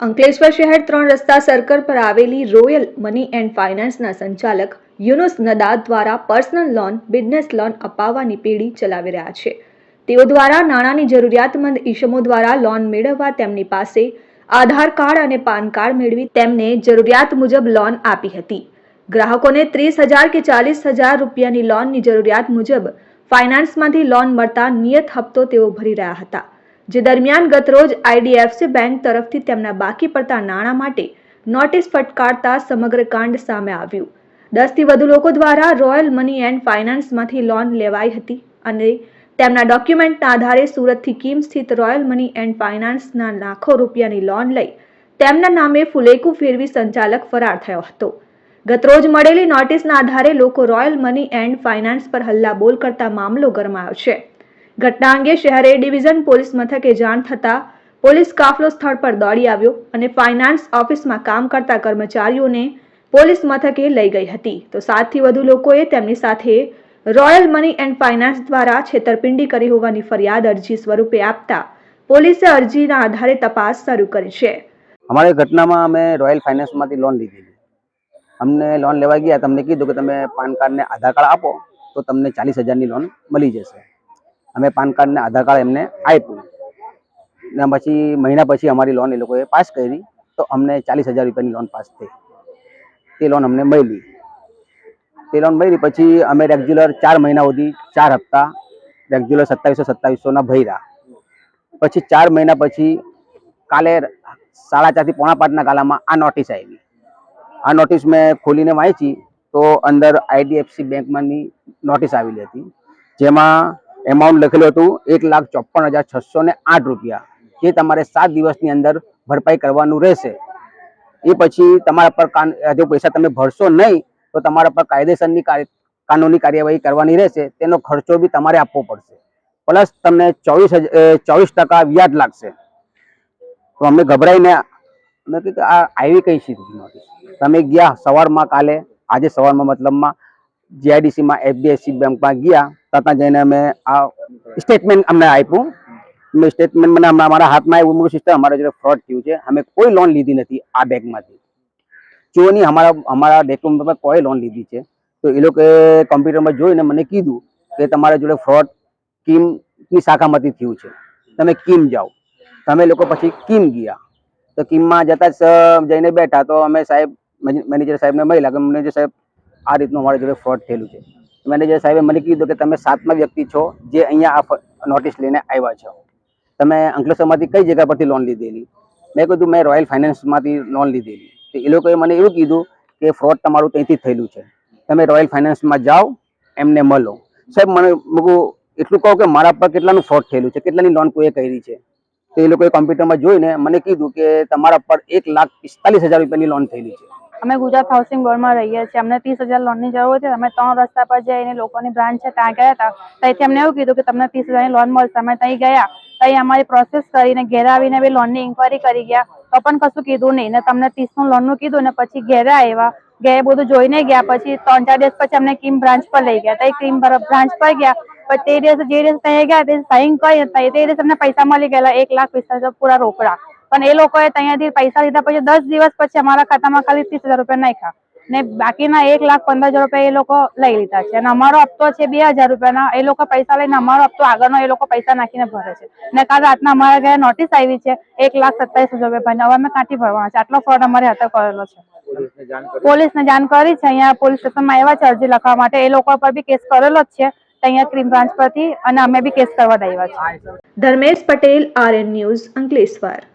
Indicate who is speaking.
Speaker 1: અંકલેશ્વર શહેર ત્રણ રસ્તા સર્કલ પર આવેલી રોયલ મની એન્ડ ફાઇનાન્સના સંચાલક યુનુસ નદાદ દ્વારા પર્સનલ લોન બિઝનેસ લોન અપાવવાની પેઢી ચલાવી રહ્યા છે. તેઓ દ્વારા નાણાંની જરૂરિયાતમંદ ઈસમો દ્વારા લોન મેળવવા તેમની પાસે આધાર કાર્ડ અને પાન કાર્ડ મેળવી તેમને જરૂરિયાત મુજબ લોન આપી હતી. ગ્રાહકોને ત્રીસ હજાર કે ચાલીસ હજાર રૂપિયાની લોનની જરૂરિયાત મુજબ ફાઇનાન્સમાંથી લોન મળતા નિયત હપ્તો તેઓ ભરી રહ્યા હતા. જે દરમિયાન ગતરોજ આઈડીએફસી બેંક તરફથી તેમના બાકી પડતા નાણાં માટે નોટિસ ફટકારતા સમગ્ર કાંડ સામે આવ્યું. દસથી વધુ લોકો દ્વારા રોયલ મની એન્ડ ફાઇનાન્સમાંથી લોન લેવાઈ હતી અને તેમના ડોક્યુમેન્ટના આધારે સુરતથી કિમ સ્થિત રોયલ મની એન્ડ ફાઇનાન્સના લાખો રૂપિયાની લોન લઈ તેમના નામે ફુલેકુ ફેરવી સંચાલક ફરાર થયો હતો. ગતરોજ મળેલી નોટિસના આધારે લોકો રોયલ મની એન્ડ ફાઇનાન્સ પર હલ્લાબોલ કરતા મામલો ગરમાયો છે. ઘટના અંગે શહેરે ડિવિઝન પોલીસ મથકે જાણ થતાં પોલીસ કાફલો સ્થળ પર દોડી આવ્યો અને ફાઇનાન્સ ઓફિસમાં કામ કરતા કર્મચારીઓને પોલીસ મથકે લઈ ગઈ હતી. તો સાતથી વધુ લોકોએ તેમની સાથે રોયલ મની એન્ડ ફાઇનાન્સ દ્વારા છેતરપિંડી કરી હોવાની ફરિયાદ અરજી સ્વરૂપે આપતા પોલીસે અરજીના આધારે તપાસ શરૂ કરી છે.
Speaker 2: અમારી ઘટનામાં અમે રોયલ ફાઇનાન્સમાંથી લોન લીધેલી અમને લોન લેવા ગયા, તમને કીધું કે તમે પાન કાર્ડ ને આધાર કાર્ડ આપો, તો તમને ચાલીસ હજારની લોન મળી જશે. અમે પાન કાર્ડ ને આધાર કાર્ડ એમને આપ્યું. ને પછી મહિના પછી અમારી લોન એ લોકોએ પાસ કરી. તો અમને ચાલીસ હજાર રૂપિયાની લોન પાસ થઈ. તે લોન અમને મળી. તે લોન મળી પછી અમે રેગ્યુલર ચાર મહિના સુધી, ચાર હપ્તા રેગ્યુલર સત્તાવીસો, સત્તાવીસોના ભર્યા. પછી ચાર મહિના પછી કાલે સાડા ચારથી પોણા પાંચના ગાલામાં આ નોટિસ આવી. આ નોટિસ મેં ખોલીને વાંચી તો અંદર આઈડીએફસી બેંકમાંની નોટિસ આવેલી હતી. જેમાં એમાઉન્ટ લખેલું હતું એક લાખ ચોપન હજાર છસો ને આઠ રૂપિયા, જે તમારે સાત દિવસની અંદર ભરપાઈ કરવાનું રહેશે. એ પછી તમારા પર જો પૈસા તમે ભરશો નહીં, તો તમારા પર કાયદેસરની કાનૂની કાર્યવાહી કરવાની રહેશે. તેનો ખર્ચો બી તમારે આપવો પડશે. પ્લસ તમને ચોવીસ ચોવીસ ટકા વ્યાજ લાગશે. તો અમે ગભરાઈને, અમે કીધું, આ આવી કઈ સીધી નોટિસ? તમે ગયા સવારમાં કાલે, આજે સવારમાં મતલબમાં જીઆઈડીસીમાં એફડીએફસી બેંકમાં ગયા ત્યાં જઈને અમે આ સ્ટેટમેન્ટ અમને આપ્યું. મેં સ્ટેટમેન્ટ મને હમણાં અમારા હાથમાં આવ્યું. મોટું સિસ્ટર, અમારા જોડે ફ્રોડ થયું છે. અમે કોઈ લોન લીધી નથી આ બેંકમાંથી. જો નહીં, અમારા અમારા ડોક્યુમેન્ટ પર કોઈ લોન લીધી છે. તો એ લોકોએ કોમ્પ્યુટરમાં જોઈને મને કીધું કે તમારા જોડે ફ્રોડ કિમની શાખામાંથી થયું છે. તમે કિમ જાઓ. તમે લોકો પછી કિમ ગયા. તો કિમમાં જતા જઈને બેઠા. તો અમે સાહેબ, મેનેજર સાહેબને મળ્યા કે મેનેજર સાહેબ આ રીતનું અમારા જોડે ફ્રોડ થયેલું છે. મેનેજર સાહેબે મને કીધું કે તમે સાતમા વ્યક્તિ છો જે અહીંયા આ નોટિસ લઈને આવ્યા છો. તમે અંકલેશ્વરમાંથી કઈ જગ્યા પરથી લોન લીધેલી? મેં કીધું, મેં રોયલ ફાઇનાન્સમાંથી લોન લીધેલી. તો એ લોકોએ મને એવું કીધું કે ફ્રોડ તમારું ત્યાંથી થયેલું છે. તમે રોયલ ફાઇનાન્સમાં જાઓ, એમને મળો. સાહેબ, મને મૂકું, એટલું કહું કે મારા પર કેટલાનું ફ્રોડ થયેલું છે, કેટલાની લોન કોઈએ કરી છે? તો એ લોકોએ કોમ્પ્યુટરમાં જોઈને મને કીધું કે તમારા પર એક લાખ પિસ્તાલીસ હજાર રૂપિયાની લોન થયેલી છે.
Speaker 3: અમે ગુજરાત હાઉસિંગ બોર્ડમાં રહીએ છીએ. અમને ત્રીસ હજાર લોનની જરૂર છે. અમે ત્રણ રસ્તા પર જઈને લોકોની બ્રાન્ચ છે, ત્યાં ગયા હતા. ત્યાંથી અમને એવું કીધું કે તમને ત્રીસ હજારની લોન મળશે. અમે ત્યાં ગયા. ત્યાં અમારી પ્રોસેસ કરીને ઘેર આવીને બી લોનની ઇન્કવાયરી કરી ગયા. તો પણ કશું કીધું નહીં. ને તમને ત્રીસનું લોનનું કીધું ને પછી ઘેરે આવ્યા. ગયા બધું જોઈને ગયા. પછી ત્રણ ચાર દિવસ પછી અમને કિમ બ્રાન્ચ પર લઈ ગયા. ત્યાં ક્રીમ બ્રાન્ચ પર ગયા. પછી તે દિવસે જે દિવસે ત્યાં ગયા તે સાઈન કરી તે દિવસે અમને પૈસા મળી ગયેલા એક લાખ વીસ હજાર પૂરા રોકડા પણ એ લોકોએ ત્યાંથી પૈસા લીધા પછી દસ દિવસ પછી અમારા ખાતામાં ખાલી ત્રીસ હજાર રૂપિયા નાખ્યા ને બાકીના એક લાખ પંદર હજાર રૂપિયા એ લોકો લઈ લીધા છે અને અમારો હપ્તો છે બે હજાર રૂપિયાના એ લોકો પૈસા લઈને અમારો હપ્તો આગળનો એ લોકો પૈસા નાખીને ભરે છે ને કાલ રાતના અમારા ઘરે નોટિસ આવી છે એક લાખ સત્તાવીસ હજાર રૂપિયા હવે અમે કાંઠી ભરવાના છે આટલો ફ્રોડ અમારે હાથે કરેલો છે પોલીસને જાણ કરી? છે અહીંયા પોલીસ સ્ટેશનમાં આવ્યા છે અરજી લખવા માટે એ લોકો પર બી કેસ કરેલો જ છે અહીંયા ક્રીમ બ્રાન્ચ પરથી અને અમે બી કેસ કરવા આવ્યા છીએ.
Speaker 1: Dharmesh Patel, RN news Ankleshwar.